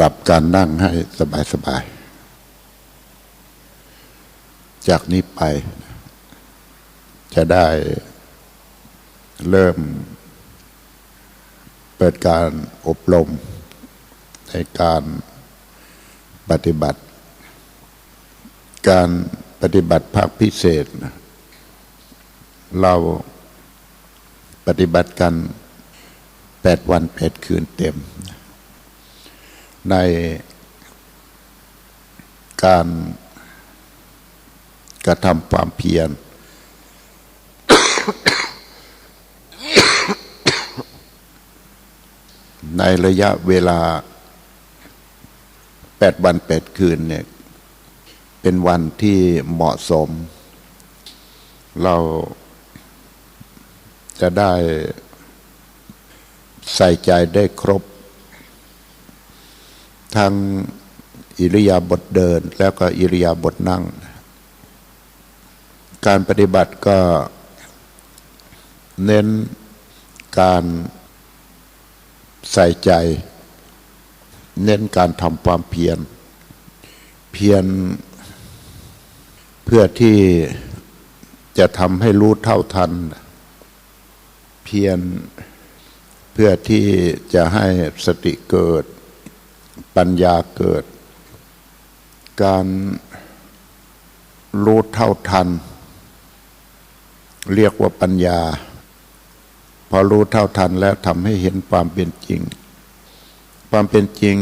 รับการนั่งให้สบายๆจากนี้ไป จะได้เริ่ม เปิดการอบรม ในการปฏิบัติ การปฏิบัติภาคพิเศษ เราปฏิบัติกันแปดวันแปดคืนเต็ม ในการกระทำความเพียรในระยะเวลาแปดวันแปดคืนเนี่ย เป็นวันที่เหมาะสม เราจะได้ใส่ใจได้ครบ ทั้งอิริยาบถเดิน แล้วก็อิริยาบถนั่ง การปฏิบัติก็เน้นการใส่ใจ เน้นการทำความเพียร เพียรเพื่อที่จะทำให้รู้เท่าทัน เพียรเพื่อที่จะให้สติเกิด ปัญญาเกิด การรู้เท่าทัน เรียกว่าปัญญา พอรู้เท่าทันแล้วทำให้เห็นความเป็นจริง ความเป็นจริง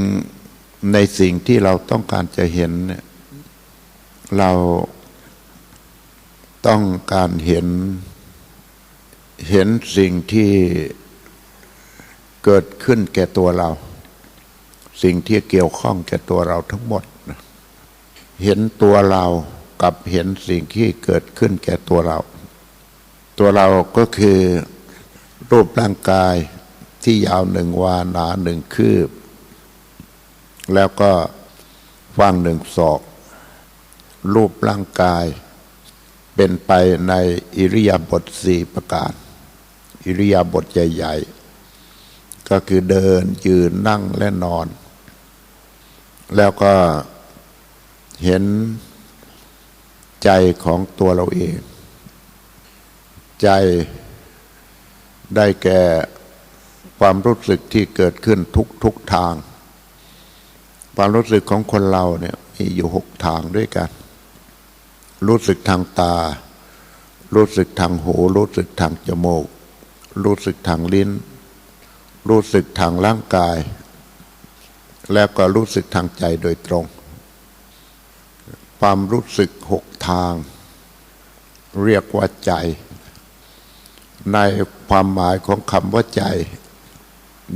ในสิ่งที่เราต้องการจะเห็นเนี่ยเราต้องการเห็น เห็นสิ่งที่เกิดขึ้นแก่ตัวเรา สิ่งที่เกี่ยวข้องแก่ตัวเราทั้งหมด เห็นตัวเรากับเห็นสิ่งที่เกิดขึ้นแก่ตัวเรา ตัวเราก็คือรูปร่างกายที่ยาวหนึ่งวาหนาหนึ่งคืบ แล้วก็ฟังหนึ่งศอก รูปร่างกาย เป็นไปในอิริยาบถสี่ประการ อิริยาบถใหญ่ ๆ ก็คือเดินยืนนั่งและนอน แล้วก็เห็นใจของตัวเราเอง ใจได้แก่ความรู้สึกที่เกิดขึ้นทุกทุกทาง ความรู้สึกของคนเราเนี่ยมีอยู่หกทางด้วยกัน รู้สึกทางตา รู้สึกทางหู รู้สึกทางจมูก รู้สึกทางลิ้น รู้สึกทางร่างกาย แล้วก็รู้สึกทางใจโดยตรง ความรู้สึกหกทาง เรียกว่าใจ ในความหมายของคำว่าใจ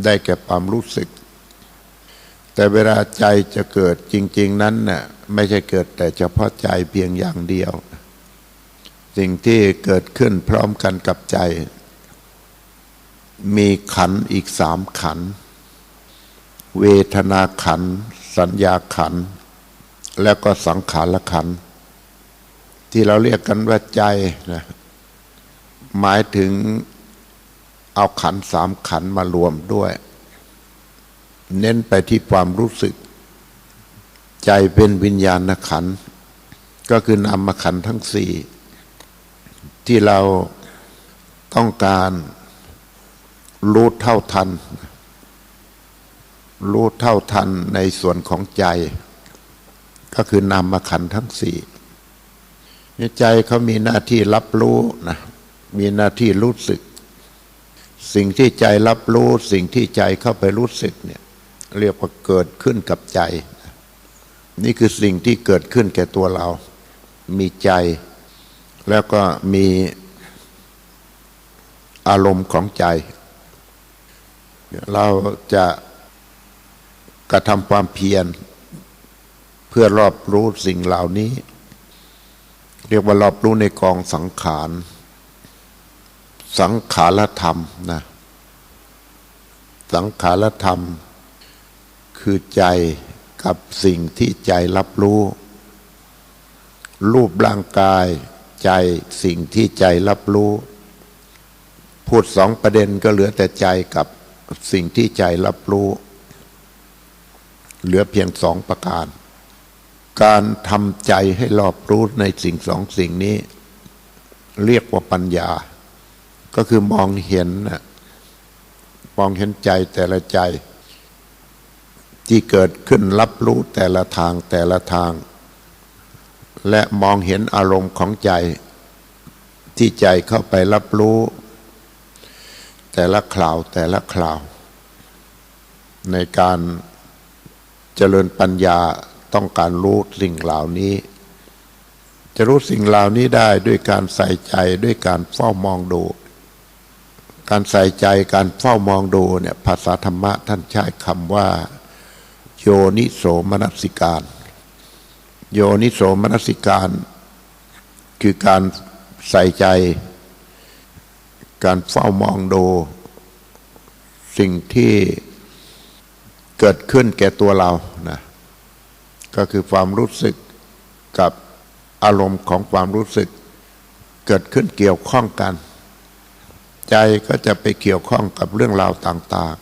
ได้แก่ความรู้สึก แต่เวลาใจจะเกิดจริง ๆ นั้นน่ะไม่ใช่เกิดแต่เฉพาะใจเพียงอย่างเดียว สิ่งที่เกิดขึ้นพร้อมกันกับใจ มีขันอีกสามขัน เวทนาขัน สัญญาขัน แล้วก็สังขารขัน ที่เราเรียกกันว่าใจนะหมายถึงเอาขันสามขันมารวมด้วย เน้นไปที่ความรู้สึก ใจเป็นวิญญาณขัน ก็คือนามขันทั้งสี่ ที่เราต้องการรู้เท่าทัน รู้เท่าทันในส่วนของใจ ก็คือนามขันทั้งสี่ใจเขามีหน้าที่รับรู้นะมีหน้าที่รู้สึก สิ่งที่ใจรับรู้ สิ่งที่ใจเข้าไปรู้สึกเนี่ยเรียกว่าเกิดขึ้นกับใจ นี่คือสิ่งที่เกิดขึ้นแก่ตัวเรา มีใจ แล้วก็มีอารมณ์ของใจ เราจะ กระทำความเพียร เพื่อรอบรู้สิ่งเหล่านี้ เรียกว่ารอบรู้ในกองสังขาร สังขารธรรมนะสังขารธรรม คือใจกับสิ่งที่ใจรับรู้ รูปร่างกายใจสิ่งที่ใจรับรู้ พูดสองประเด็นก็เหลือแต่ใจกับสิ่งที่ใจรับรู้ เหลือเพียงสองประการ การทำใจให้รอบรู้ในสิ่งสองสิ่งนี้ เรียกว่าปัญญา ก็คือมองเห็นมองเห็นใจแต่ละใจ ที่เกิดขึ้นรับรู้แต่ละทางแต่ละทาง และมองเห็นอารมณ์ของใจ ที่ใจเข้าไปรับรู้ แต่ละคราวแต่ละคราว ในการ เจริญปัญญาต้องการรู้สิ่งเหล่านี้ จะรู้สิ่งเหล่านี้ได้ด้วยการใส่ใจด้วยการเฝ้ามองดู การใส่ใจการเฝ้ามองดูเนี่ยภาษาธรรมะท่านใช้คำว่า โยนิโสมนสิการ โยนิโสมนสิการ คือการใส่ใจ การเฝ้ามองดู สิ่งที่ เกิดขึ้นแก่ตัวเรานะก็คือความรู้สึกกับอารมณ์ของความรู้สึก เกิดขึ้นเกี่ยวข้องกัน ใจก็จะไปเกี่ยวข้องกับเรื่องราวต่าง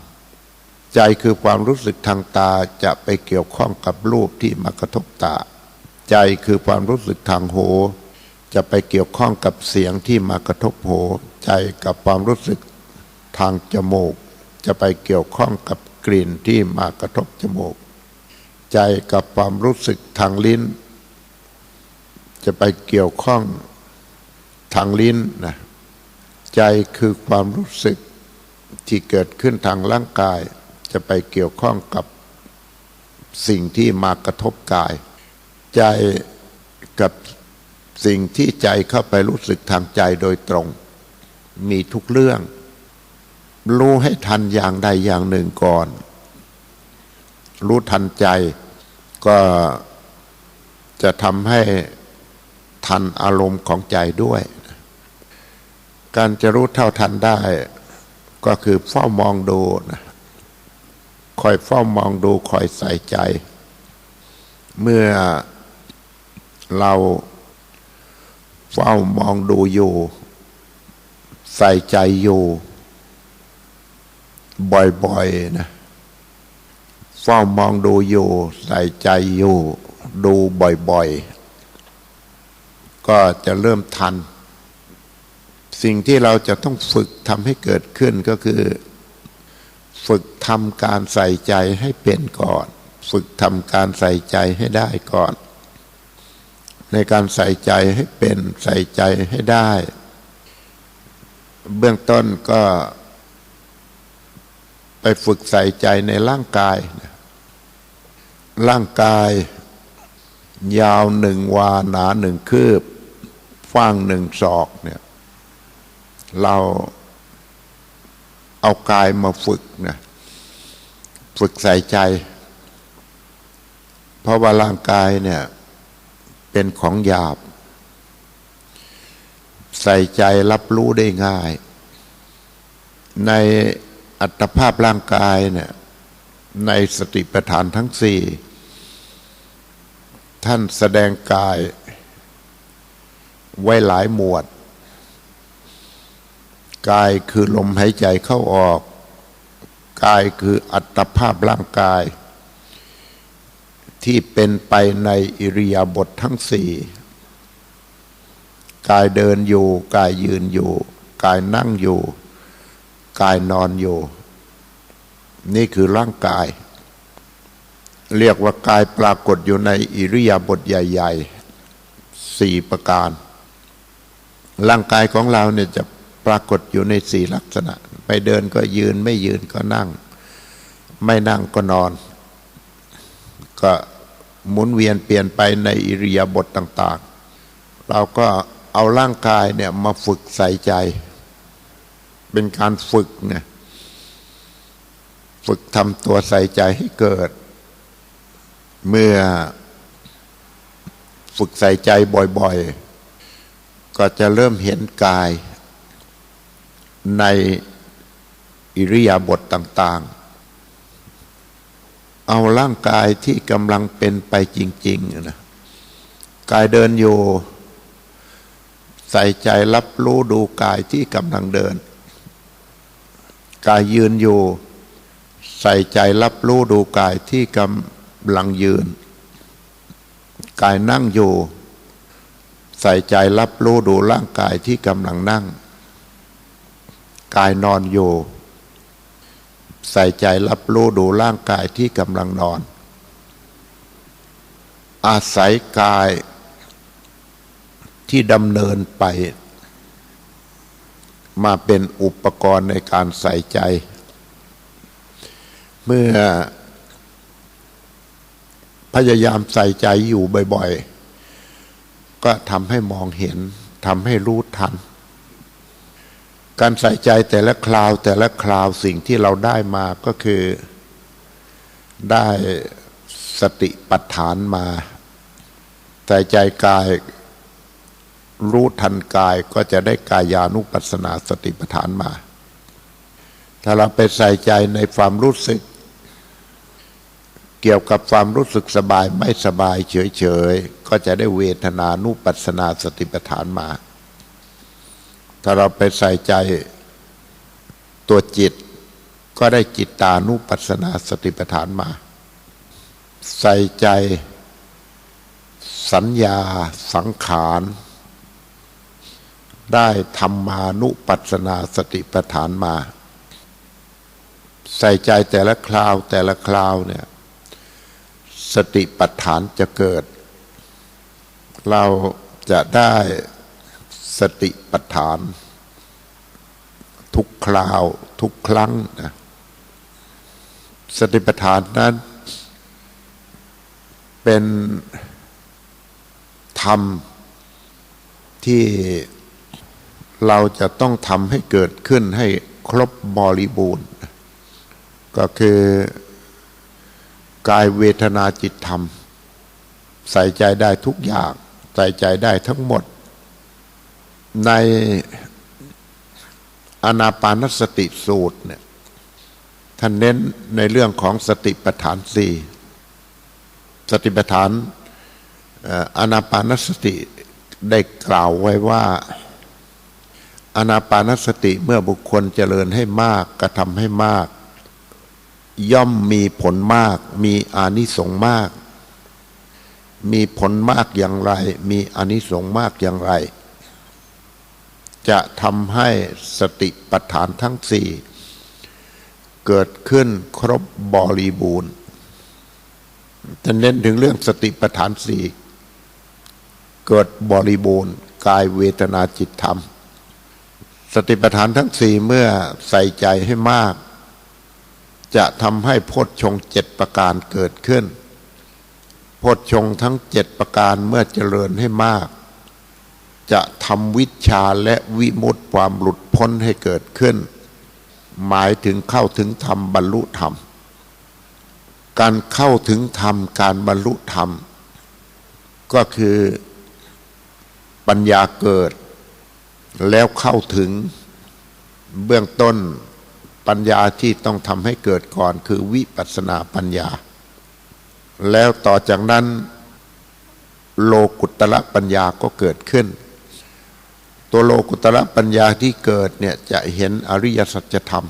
ๆ ใจคือความรู้สึกทางตาจะไปเกี่ยวข้องกับรูปที่มากระทบตา ใจคือความรู้สึกทางหูจะไปเกี่ยวข้องกับเสียงที่มากระทบหูใจกับความรู้สึกทางจมูก จะไปเกี่ยวข้องกับ กลิ่นที่มากระทบจมูก ใจกับความรู้สึกทางลิ้น จะไปเกี่ยวข้องทางลิ้นนะใจคือความรู้สึกที่เกิดขึ้นทางร่างกาย จะไปเกี่ยวข้องกับสิ่งที่มากระทบกาย ใจกับสิ่งที่ใจเข้าไปรู้สึกทางใจโดยตรง มีทุกเรื่อง รู้ให้ทันอย่างใดอย่างหนึ่งก่อน รู้ทันใจก็จะทำให้ทันอารมณ์ของใจด้วย การจะรู้เท่าทันได้ ก็คือเฝ้ามองดูนะคอยเฝ้ามองดูคอยใส่ใจ เมื่อเราเฝ้ามองดูอยู่ ใส่ใจอยู่ บ่อยๆนะเฝ้ามองดูอยู่ ใส่ใจอยู่ ดูบ่อยๆ ก็จะเริ่มทัน สิ่งที่เราจะต้องฝึกทำให้เกิดขึ้นก็คือ ฝึกทำการใส่ใจให้เป็นก่อน ฝึกทำการใส่ใจให้ได้ก่อน ในการใส่ใจให้เป็นใส่ใจให้ได้ เบื้องต้นก็ ไปฝึกใส่ใจในร่างกาย ร่างกาย ยาวหนึ่งวาหนาหนึ่งคืบฟ้างหนึ่งศอกเนี่ยเราเอากายมาฝึกนะฝึกใส่ใจ เพราะว่าร่างกายเนี่ยเป็นของหยาบ ใส่ใจรับรู้ได้ง่าย ใน อัตภาพร่างกายเนี่ยในสติปัฏฐานทั้งสี่ท่านแสดงกายไว้หลายหมวด กายคือลมหายใจเข้าออก กายคืออัตภาพร่างกาย ที่เป็นไปในอิริยาบถททั้งสี่กายเดินอยู่ กายยืนอยู่ กายนั่งอยู่ กายนอนอยู่ นี่คือร่างกาย เรียกว่ากายปรากฏอยู่ในอิริยาบถใหญ่ๆสี่ประการ ร่างกายของเราเนี่ยจะปรากฏอยู่ในสี่ลักษณะ ไปเดินก็ยืนไม่ยืนก็นั่ง ไม่นั่งก็นอน ก็หมุนเวียนเปลี่ยนไปในอิริยาบถต่าง ๆ เราก็เอาร่างกายเนี่ยมาฝึกใส่ใจ เป็นการฝึกไง ฝึกทำตัวใส่ใจให้เกิด เมื่อฝึกใส่ใจบ่อยๆ ก็จะเริ่มเห็นกายในอิริยาบถต่างๆ เอาร่างกายที่กำลังเป็นไปจริงๆนะกายเดินอยู่ ใส่ใจรับรู้ดูกายที่กำลังเดิน กายยืนอยู่ ใส่ใจรับรู้ดูกายที่กำลังยืน กายนั่งอยู่ ใส่ใจรับรู้ดูร่างกายที่กำลังนั่ง กายนอนอยู่ ใส่ใจรับรู้ดูร่างกายที่กำลังนอน อาศัยกายที่ดำเนินไป มาเป็นอุปกรณ์ในการใส่ใจ เมื่อ พยายามใส่ใจอยู่บ่อยๆ ก็ทำให้มองเห็นทำให้รู้ทัน การใส่ใจแต่ละคราวแต่ละคราวสิ่งที่เราได้มาก็คือ ได้สติปัฏฐานมา ใส่ใจกายรู้ทันกายก็จะได้กายานุปัสสนาสติปัฏฐานมา ถ้าเราไปใส่ใจในความรู้สึก เกี่ยวกับความรู้สึกสบายไม่สบายเฉยๆ ก็จะได้เวทนานุปัสนาสติปัฏฐานมา ถ้าเราไปใส่ใจตัวจิต ก็ได้จิตตานุปัสนาสติปัฏฐานมา ใส่ใจ สัญญาสังขาร ได้ธรรมานุปัสสนาสติปัฏฐานมา ใส่ใจแต่ละคราวแต่ละคราวเนี่ย สติปัฏฐานจะเกิด เราจะได้สติปัฏฐาน ทุกคราวทุกครั้งนะสติปัฏฐานนั้น เป็นธรรมที่เราจะต้องทำให้เกิดขึ้นให้ครบบริบูรณ์ ก็คือ กายเวทนาจิตธรรม ใส่ใจได้ทุกอย่าง ใส่ใจได้ทั้งหมด ในอนาปานสติสูตรเนี่ยท่านเน้นในเรื่องของสติปัฏฐานสี่สติปัฏฐานอนาปานสติได้กล่าวไว้ว่าอนาปานสติเมื่อบุคคลเจริญให้มากกระทำให้มาก ย่อมมีผลมาก มีอานิสงส์มาก มีผลมากอย่างไร มีอานิสงส์มากอย่างไร จะทำให้สติปัฏฐานทั้งสี่เกิดขึ้นครบบริบูรณ์จะเน้นถึงเรื่องสติปัฏฐานสี่เกิดบริบูรณ์กายเวทนาจิตธรรม สติปัฏฐานทั้งสี่เมื่อใส่ใจให้มาก จะทำให้โพชฌงเจ็ดประการเกิดขึ้น โพชฌงทั้งเจ็ดประการเมื่อเจริญให้มาก จะทำวิชาและวิมุตติความหลุดพ้นให้เกิดขึ้น หมายถึงเข้าถึงธรรมบรรลุธรรม การเข้าถึงธรรมการบรรลุธรรม ก็คือปัญญาเกิดแล้วเข้าถึงเบื้องต้น ปัญญาที่ต้องทำให้เกิดก่อนคือวิปัสนาปัญญา แล้วต่อจากนั้น โลกุตระปัญญาก็เกิดขึ้น ตัวโลกุตระปัญญาที่เกิดเนี่ยจะเห็นอริยสัจธรรม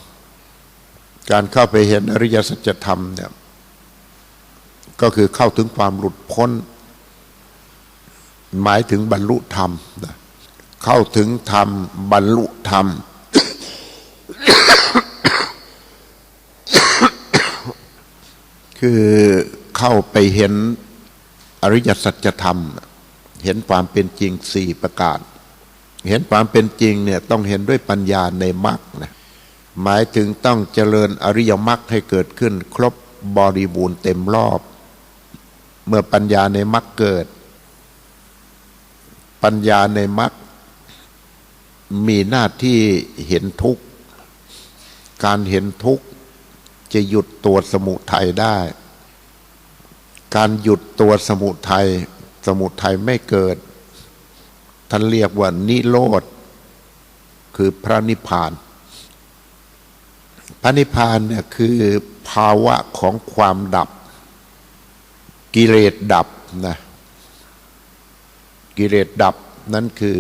การเข้าไปเห็นอริยสัจธรรมเนี่ยก็คือเข้าถึงความหลุดพ้น หมายถึงบรรลุธรรม เข้าถึงธรรมบรรลุธรรม คือเข้าไปเห็นอริยสัจธรรม เห็นความเป็นจริงสี่ประการ เห็นความเป็นจริงเนี่ยต้องเห็นด้วยปัญญาในมรรคนะหมายถึงต้องเจริญอริยมรรคให้เกิดขึ้น ครบบริบูรณ์เต็มรอบ เมื่อปัญญาในมรรคเกิด ปัญญาในมรรคมีหน้าที่เห็นทุกข์ การเห็นทุกข์ จะหยุดตัวสมุทัยได้ การหยุดตัวสมุทัยสมุทัยไม่เกิด ท่านเรียกว่านิโรธ คือพระนิพพาน พระนิพพานเนี่ยคือภาวะของความดับ กิเลสดับนะกิเลสดับนั่นคือ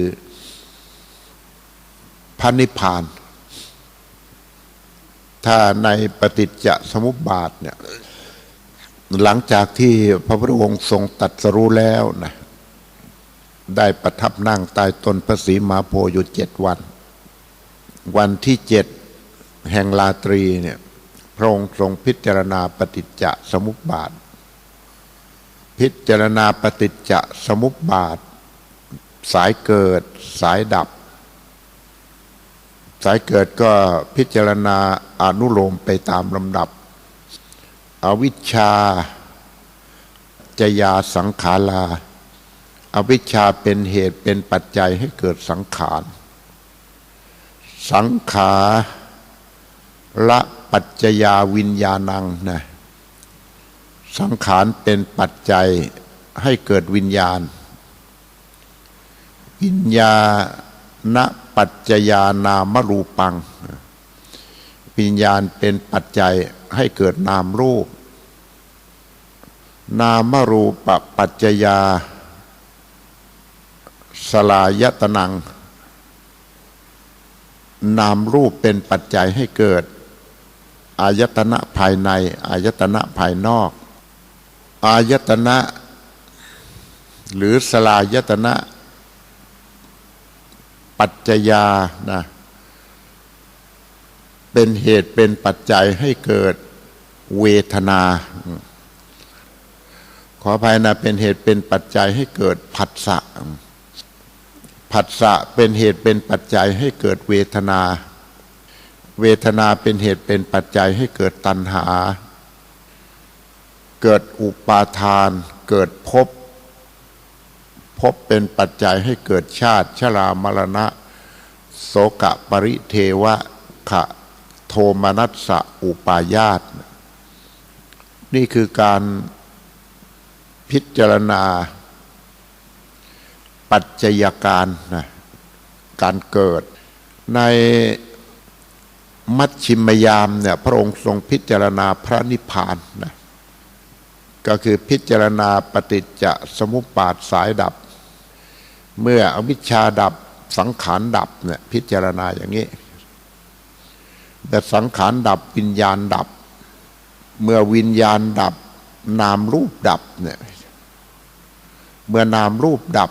พระนิพพาน ถ้าในปฏิจจสมุปบาทเนี่ยหลังจากที่พระพุทธองค์ทรงตัดสรู้แล้วนะได้ประทับนั่งใต้ต้นพระศรีมาโพอยู่เจ็ดวัน วันที่เจ็ดแห่งราตรีเนี่ยพระองค์ทรงพิจารณาปฏิจจสมุปบาท พิจารณาปฏิจจสมุปบาท สายเกิดสายดับ สายเกิดก็พิจารณาอนุโลมไปตามลำดับ อวิชชาจยาสังขาราอวิชชาเป็นเหตุเป็นปัจจัยให้เกิดสังขาร สังขาละปัจจยาวิญญาณังนะสังขารเป็นปัจจัยให้เกิดวิญญาณ วิญญาณ ปัจจยานามรูปัง วิญญาณเป็นปัจจัยให้เกิดนามรูป นามรูปปัจจยา สลายตนัง นามรูปเป็นปัจจัยให้เกิด อายตนะภายในอายตนะภายนอก อายตนะ หรือสลายตนะ ปัจจยานะเป็นเหตุเป็นปัจจัยให้เกิดเวทนา ขออภัยนะเป็นเหตุเป็นปัจจัยให้เกิดผัสสะผัสสะเป็นเหตุเป็นปัจจัยให้เกิดเวทนา เวทนาเป็นเหตุเป็นปัจจัยให้เกิดตัณหา เกิดอุปาทาน เกิดภพ ภพเป็นปัจจัยให้เกิดชาติชรามรณะ โสกะปริเทวะขะโทมนัสสะอุปายาต นี่คือการพิจารณา ปัจจัยการนะการเกิด ในมัชชิมยามเนี่ยพระองค์ทรงพิจารณาพระนิพพานนะก็คือพิจารณาปฏิจจสมุปบาทสายดับ เมื่ออวิชชาดับสังขารดับเนี่ยพิจารณาอย่างนี้ แต่สังขารดับวิญญาณดับ เมื่อวิญญาณดับ นามรูปดับเนี่ยเมื่อนามรูปดับ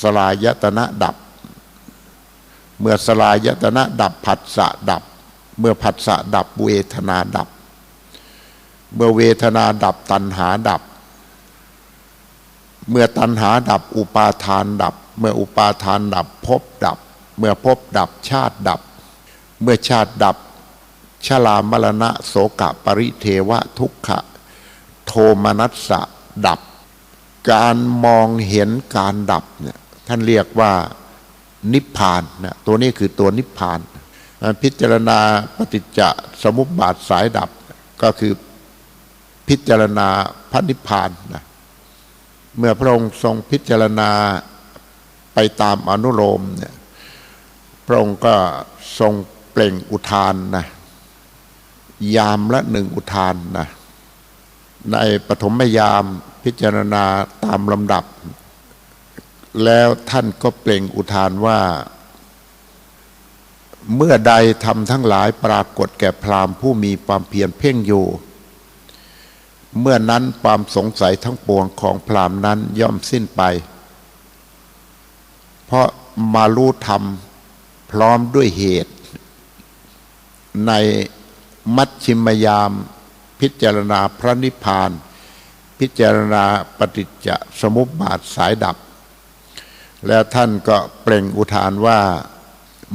สลายตนะดับ เมื่อสลายตนะดับผัสสะดับ เมื่อผัสสะดับเวทนาดับ เมื่อเวทนาดับตัณหาดับ เมื่อตัณหาดับอุปาทานดับ เมื่ออุปาทานดับภพดับ เมื่อภพดับชาติดับ เมื่อชาติดับชลามรณะโสกะปริเทวะทุกขะ โทมนัสสะดับ การมองเห็นการดับเนี่ยท่านเรียกว่านิพพานนะตัวนี้คือตัวนิพพานพิจารณาปฏิจจสมุปบาทสายดับก็คือพิจารณาพระนิพพานนะ เมื่อพระองค์ทรงพิจารณาไปตามอนุโลมเนี่ยพระองค์ก็ทรงเปล่งอุทานนะยามละหนึ่งอุทานนะในปฐมยามพิจารณาตามลำดับ แล้วท่านก็เปล่งอุทานว่า เมื่อใดทำทั้งหลายปรากฏแก่พราหมณ์ผู้มีความเพียรเพ่งอยู่ เมื่อนั้นความสงสัยทั้งปวงของพรามนั้นย่อมสิ้นไป เพราะมารู้ธรรมพร้อมด้วยเหตุ ในมัชชิมยาม พิจารณาพระนิพพาน พิจารณาปฏิจจสมุปบาทสายดับ แล้วท่านก็เปล่งอุทานว่า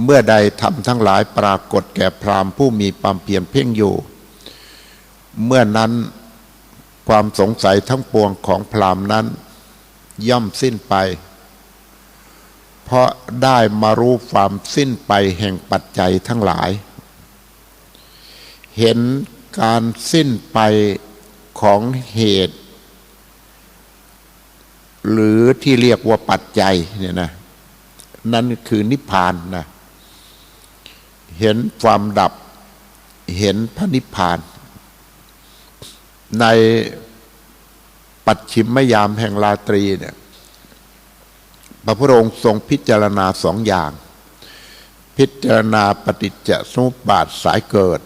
เมื่อใดทำทั้งหลายปรากฏแก่พรามผู้มีความเพียรเพ่งอยู่ เมื่อนั้น ความสงสัยทั้งปวงของพรามนั้น ย่อมสิ้นไป เพราะได้มารู้ความสิ้นไปแห่งปัจจัยทั้งหลาย เห็นการสิ้นไปของเหตุ หรือที่เรียกว่าปัจจัยเนี่ยนะนั่นคือนิพพานนะเห็นความดับเห็นพระนิพพาน ในปัจฉิมยามแห่งราตรีเนี่ย พระพุทธองค์ทรงพิจารณาสองอย่าง พิจารณาปฏิจจสมุปบาทสายเกิด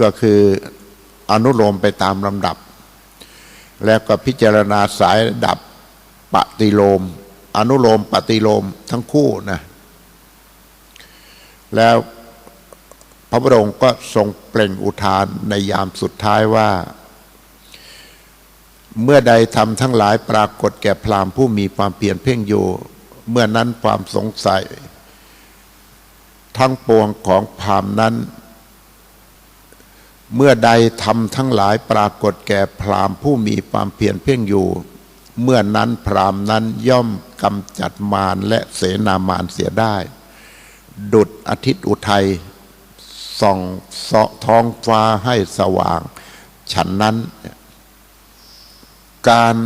ก็คืออนุโลมไปตามลำดับ แล้วก็พิจารณาสายดับปฏิโลม อนุโลมปฏิโลมทั้งคู่นะ แล้ว พระบรมก็ทรงเปล่งอุทานในยามสุดท้ายว่า เมื่อใดทำทั้งหลายปรากฏแก่พรามผู้มีความเพียรเพ่งอยู่ เมื่อนั้นความสงสัย ทั้งปวงของพรามนั้น เมื่อใดทำทั้งหลายปรากฏแก่พรามผู้มีความเพียรเพ่งอยู่ เมื่อนั้นพรามนั้นย่อมกำจัดมารและเสนามารเสียได้ ดุดอาทิตย์อุทัย ส่องเสาะท้องฟ้าให้สว่าง ฉันนั้น การ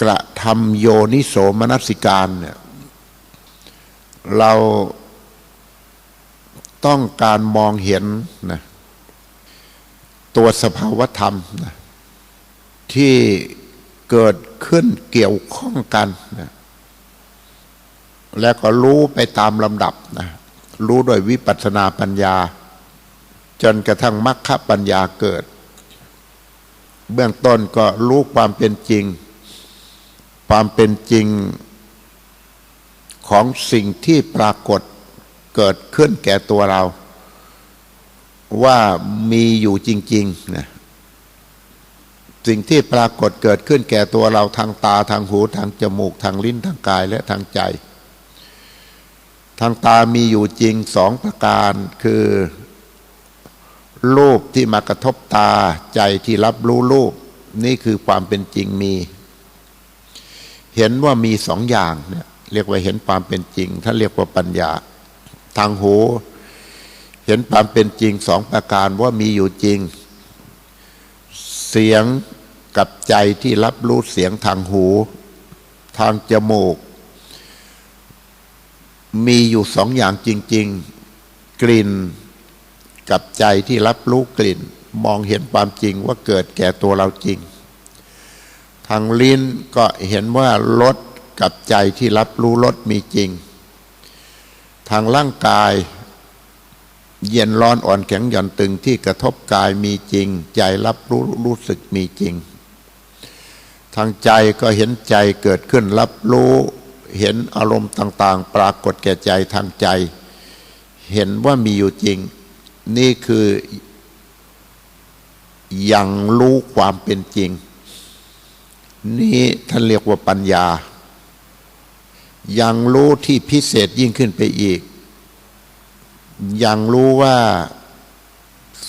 กระทำโยนิโสมนสิการเนี่ยเราต้องการมองเห็นนะตัวสภาวธรรมนะที่เกิดขึ้นเกี่ยวข้องกันนะแล้วก็รู้ไปตามลำดับนะ รู้โดยวิปัสสนาปัญญา จนกระทั่งมรรคปัญญาเกิด เบื้องต้นก็รู้ความเป็นจริง ความเป็นจริงของสิ่งที่ปรากฏเกิดขึ้นแก่ตัวเรา ว่ามีอยู่จริงๆนะสิ่งที่ปรากฏเกิดขึ้นแก่ตัวเราทางตาทางหูทางจมูกทางลิ้นทางกายและทางใจ ทางตามีอยู่จริงสองประการคือรูปที่มากระทบตาใจที่รับรู้รูป นี่คือความเป็นจริงมี เห็นว่ามีสองอย่างเนี่ยเรียกว่าเห็นความเป็นจริง ถ้าเรียกว่าปัญญา ทางหู เห็นความเป็นจริงสองประการว่ามีอยู่จริง เสียงกับใจที่รับรู้เสียงทางหู ทางจมูก มีอยู่สองอย่างจริง ๆ กลิ่นกับใจที่รับรู้กลิ่น มองเห็นความจริงว่าเกิดแก่ตัวเราจริง ทางลิ้นก็เห็นว่ารสกับใจที่รับรู้รสมีจริง ทางร่างกาย เย็นร้อนอ่อนแข็งหย่อนตึงที่กระทบกายมีจริง ใจรับรู้รู้สึกมีจริง ทางใจก็เห็นใจเกิดขึ้นรับรู้ เห็นอารมณ์ต่าง ๆ ปรากฏแก่ใจทางใจ เห็นว่ามีอยู่จริง นี่คือยังรู้ความเป็นจริง นี่ท่านเรียกว่าปัญญา ยังรู้ที่พิเศษยิ่งขึ้นไปอีก ยังรู้ว่า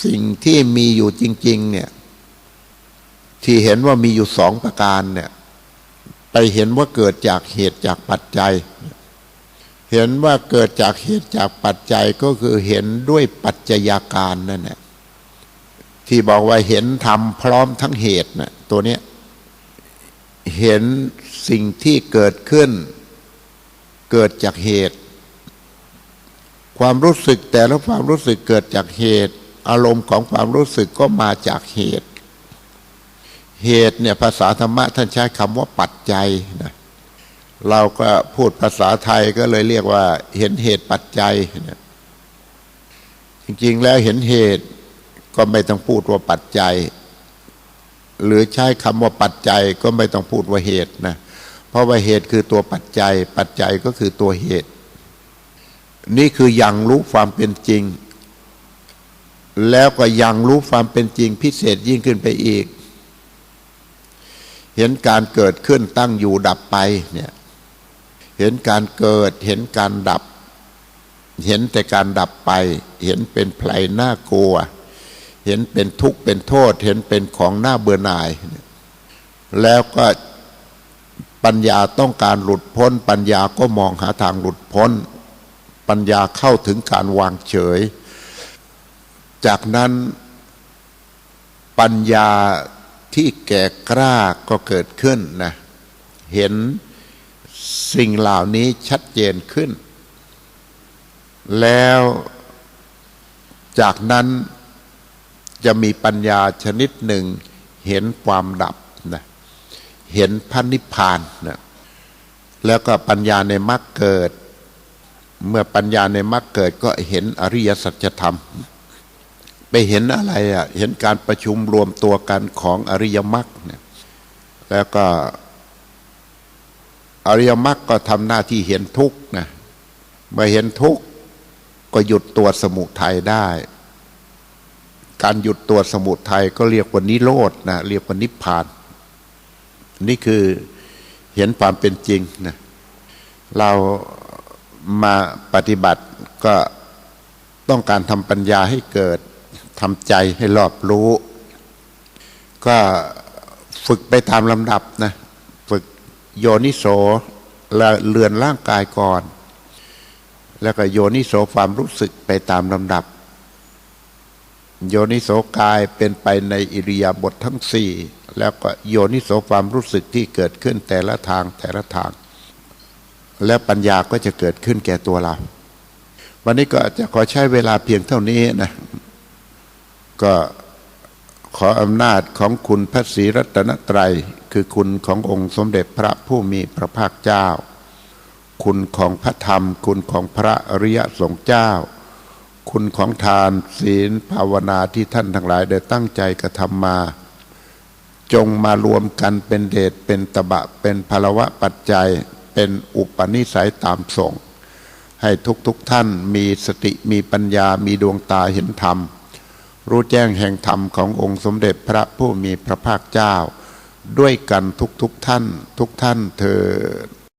สิ่งที่มีอยู่จริง ๆ เนี่ย ที่เห็นว่ามีอยู่สองประการเนี่ย ไปเห็นว่าเกิดจากเหตุจากปัจจัย เห็นว่าเกิดจากเหตุจากปัจจัยก็คือเห็นด้วยปัจจัยาการนั่นแหละที่บอกว่าเห็นทำพร้อมทั้งเหตุนะตัวเนี้ยเห็นสิ่งที่เกิดขึ้น เกิดจากเหตุ ความรู้สึกแต่ละความรู้สึกเกิดจากเหตุ อารมณ์ของความรู้สึกก็มาจากเหตุ เหตุเนี่ยภาษาธรรมะท่านใช้คำว่าปัจจัยนะเราก็พูดภาษาไทยก็เลยเรียกว่า เห็นเหตุปัจจัยนะจริงๆแล้วเห็นเหตุก็ไม่ต้องพูดว่าปัจจัย หรือใช้คำว่าปัจจัยก็ไม่ต้องพูดว่าเหตุนะเพราะว่าเหตุคือตัวปัจจัย ปัจจัยก็คือตัวเหตุ นี่คือยังรู้ความเป็นจริง แล้วก็ยังรู้ความเป็นจริงพิเศษยิ่งขึ้นไปอีก เห็นการเกิดขึ้นตั้งอยู่ดับไปเนี่ยเห็นการเกิดเห็นการดับ เห็นแต่การดับไป เห็นเป็นไพลน่ากลัว เห็นเป็นทุกข์เป็นโทษ เห็นเป็นของหน้าเบื่อหน่าย แล้วก็ปัญญาต้องการหลุดพ้น ปัญญาก็มองหาทางหลุดพ้น ปัญญาเข้าถึงการวางเฉย จากนั้นปัญญา ที่แก่กล้าก็เกิดขึ้นนะเห็นสิ่งเหล่านี้ชัดเจนขึ้น แล้วจากนั้นจะมีปัญญาชนิดหนึ่งเห็นความดับนะเห็นพันนิพพานนะแล้วก็ปัญญาในมรรคเกิด เมื่อปัญญาในมรรคเกิดก็เห็นอริยสัจธรรม ไปเห็นอะไรอะเห็นการประชุมรวมตัวกันของอริยมรรคเนี่ยแล้วก็อริยมรรคก็ทำหน้าที่เห็นทุกข์นะเมื่อเห็นทุกข์ก็หยุดตัวสมุทัยได้ การหยุดตัวสมุทัยก็เรียกว่านิโรธนะเรียกว่านิพพาน นี่คือเห็นความเป็นจริงนะเรามาปฏิบัติก็ต้องการทำปัญญาให้เกิด ทำใจให้รอบรู้ ก็ฝึกไปตามลำดับนะ ฝึกโยนิโสและเลือนร่างกายก่อน แล้วก็โยนิโสความรู้สึกไปตามลำดับ โยนิโสกายเป็นไปในอิริยาบถททั้งสี่แล้วก็โยนิโสความรู้สึกที่เกิดขึ้นแต่ละทางแต่ละทาง แล้วปัญญาก็จะเกิดขึ้นแก่ตัวเรา วันนี้ก็จะขอใช้เวลาเพียงเท่านี้นะ ก็ขออำนาจของคุณพระศรีรัตนตรัย คือคุณขององค์สมเด็จพระผู้มีพระภาคเจ้า คุณของพระธรรม คุณของพระอริยสงฆ์เจ้า คุณของทานศีลภาวนาที่ท่านทั้งหลายได้ตั้งใจกระทำมา จงมารวมกันเป็นเดชเป็นตบะเป็นพลวะปัจจัย เป็นอุปนิสัยตามส่ง ให้ทุกๆทท่านมีสติมีปัญญามีดวงตาเห็นธรรม รู้แจ้งแห่งธรรมขององค์สมเด็จพระผู้มีพระภาคเจ้า ด้วยกันทุกๆทท่านทุกท่านเธอ